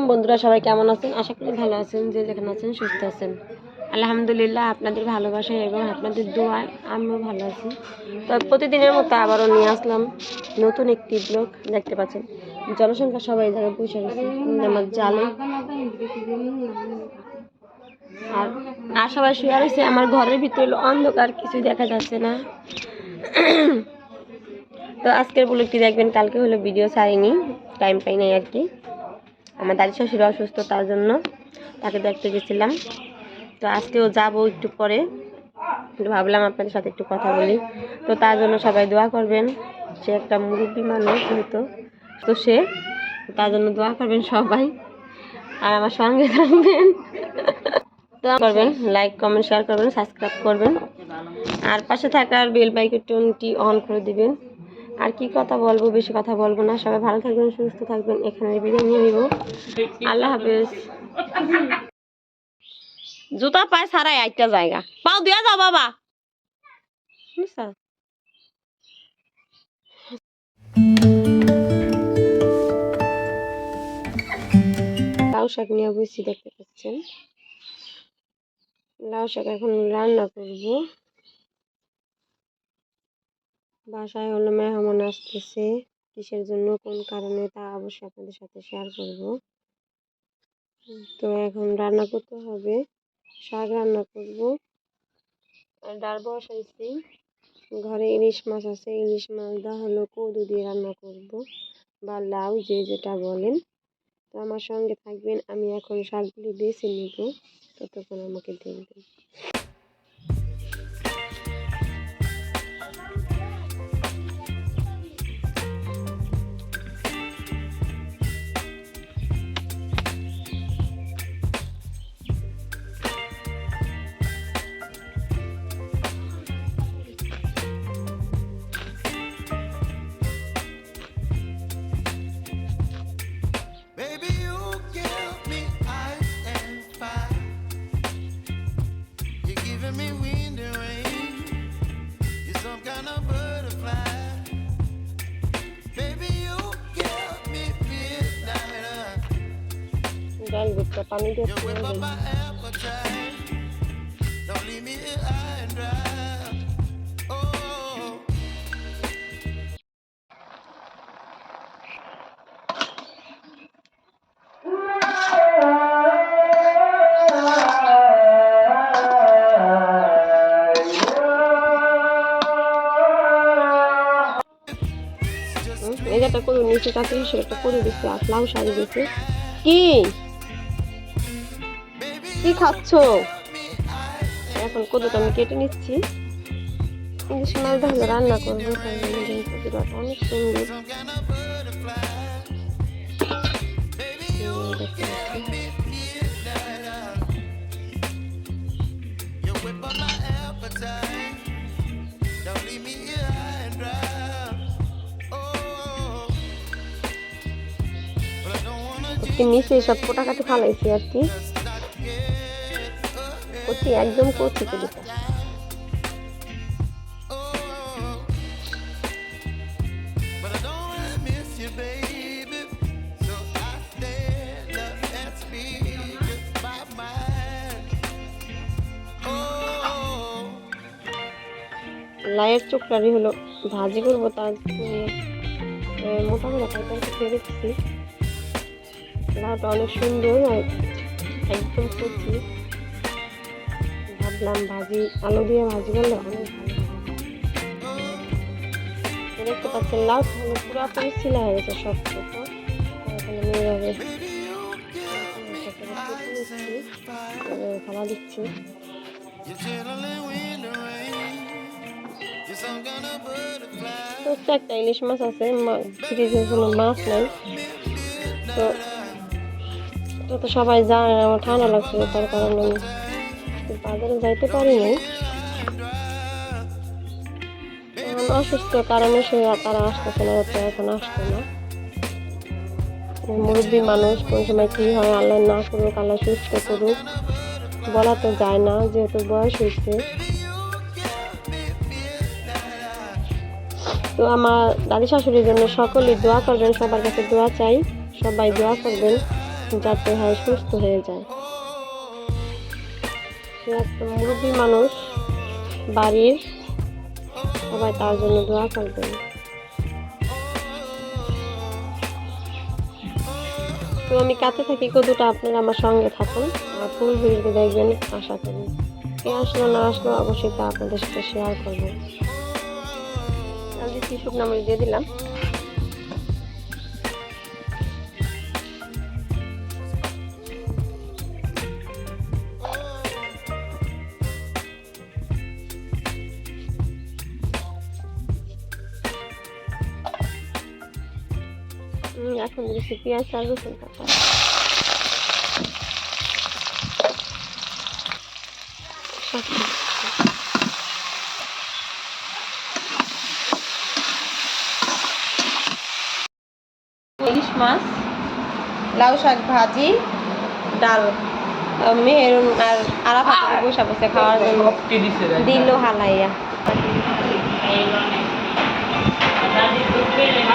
আলাইকুম বন্ধুরা, সবাই কেমন আছেন? আশা করি ভালো আছেন, যে যেখানে আছেন সুস্থ আছেন। আলহামদুলিল্লাহ, আপনাদের ভালোবাসা এবং আপনাদের দোয়ায় আমিও ভালো আছি। তো প্রতিদিনের মতো আবারও নিয়ে আসলাম নতুন একটি ব্লগ, দেখতে পাচ্ছেন। জনসংখ্যা সবাই জায়গায় পৌঁছে গেছে আমার জালে। আর আর সবাই শুয়ে রয়েছে। আমার ঘরের ভিতরে অন্ধকার, কিছুই দেখা যাচ্ছে না। তো আজকের ব্লগটি দেখবেন, কালকে হলো ভিডিও ছাড়িনি টাইম পাই নাই আর কি। আমার দাদি শ্বশুর অসুস্থ, তার জন্য তাকে দেখতে গেছিলাম। তো আজকেও যাব একটু পরে। ভাবলাম আপনাদের সাথে একটু কথা বলি। তো তার জন্য সবাই দোয়া করবেন। সে একটা মুরব্বী মানুষ হয়তো তো সে, তার জন্য দোয়া করবেন সবাই। আর আমার সঙ্গে থাকবেন। দোয়া করবেন লাইক কমেন্ট শেয়ার করবেন সাবস্ক্রাইব করবেন। আর পাশে থাকার বেল বাইকনটি অন করে দিবেন। আর কি কথা বলব, বেশি কথা বলব না। সবাই ভালো থাকবেন, সুস্থ থাকবেন। এখানে বিদায় নিয়ে নিব। আল্লাহ হাফেজ। জুতা পায় সারাই একটা জায়গা। পাও দিয়া যাও বাবা। লাউ শাক নিয়ে দেখতে পাচ্ছেন। লাউ শাক এখন রান্না করব। বাসায় হলো মেহমান আসতেছে। কিসের জন্য, কোন কারণে, তা অবশ্যই আপনাদের সাথে শেয়ার করব। তো এখন রান্না করতে হবে। শাক রান্না করব। ডাল বসাইছি ঘরে ইলিশ মাছ আছে, ইলিশ মাছ দা হলো কদু দিয়ে রান্না করব। বা লাউ, যে যেটা বলেন। তো আমার সঙ্গে থাকবেন, আমি এখন শাকগুলি বেছে নিব। ততক্ষণ আমাকে দেখবেন। Here high and dry. Oh. এই যে একটা করে নিচে কাছে হিসেবে একটা করে দিচ্ছে আর লাউ শাড়ি দিচ্ছে কি কি খাচ্ছ এখন কদুটা আমি কেটে নিচ্ছি ইলিশ মাছ তাহলে রান্না করব অনেক সুন্দর. Oh, নিচে সব কোটাকাটি ফালাইছি আর কি up. একদম mind. Oh. লাইয়ের চোখটারি হলো ভাজি করব তার জন্য, এ, মোটা মোটা ফেলে দিচ্ছি লাউটা অনেক সুন্দর আর একদম কচি ভাবলাম ভাজি, আলু দিয়ে ভাজি করলে অনেক ভালো। দেখতে পাচ্ছেন লাউ তাহলে হয়ে গেছে সব আমি এভাবে খাওয়া দিচ্ছি. তো একটা ইলিশ মাছ আছে কোনো মাছ নাই তো তো সবাই জানে আমার ঠান্ডা লাগছে তার কারণে আমি বাজারে যাইতে পারিনি অসুস্থ কারণে সে তারা আসতেছে না এখন আসতো না। মুরব্বী মানুষ কোন সময় কী হয়, আল্লাহ না করুক, আল্লাহ সুস্থ করুক, বলা তো যায় না, যেহেতু বয়স হয়েছে। তো আমার দাদি শাশুড়ির জন্য সকলেই দোয়া করবেন, সবার কাছে দোয়া চাই, সবাই দোয়া করবেন, যাতে হয় সুস্থ হয়ে যায়। মুরব্বী মানুষ বাড়ির সবাই তার জন্য দোয়া করবেন। তো আমি কাছে থাকি কতটা আপনারা আমার সঙ্গে থাকুন, আর ফুল ভিডিওতে দেখবেন, আশা করি। কে আসলো, না আসলো, অবশ্যই তা আপনাদের সাথে শেয়ার করব আমি শুকনো দিয়ে দিলাম এখন দিচ্ছি পেঁয়াজ আর রসুন কাটা ইলিশ মাছ লাউ শাক ভাজি ডাল আহ, মেহেরুন আর আরাফাত বসে বসে খাওয়ার জন্য দিল হালাইয়া। Daddy, good feeling. You?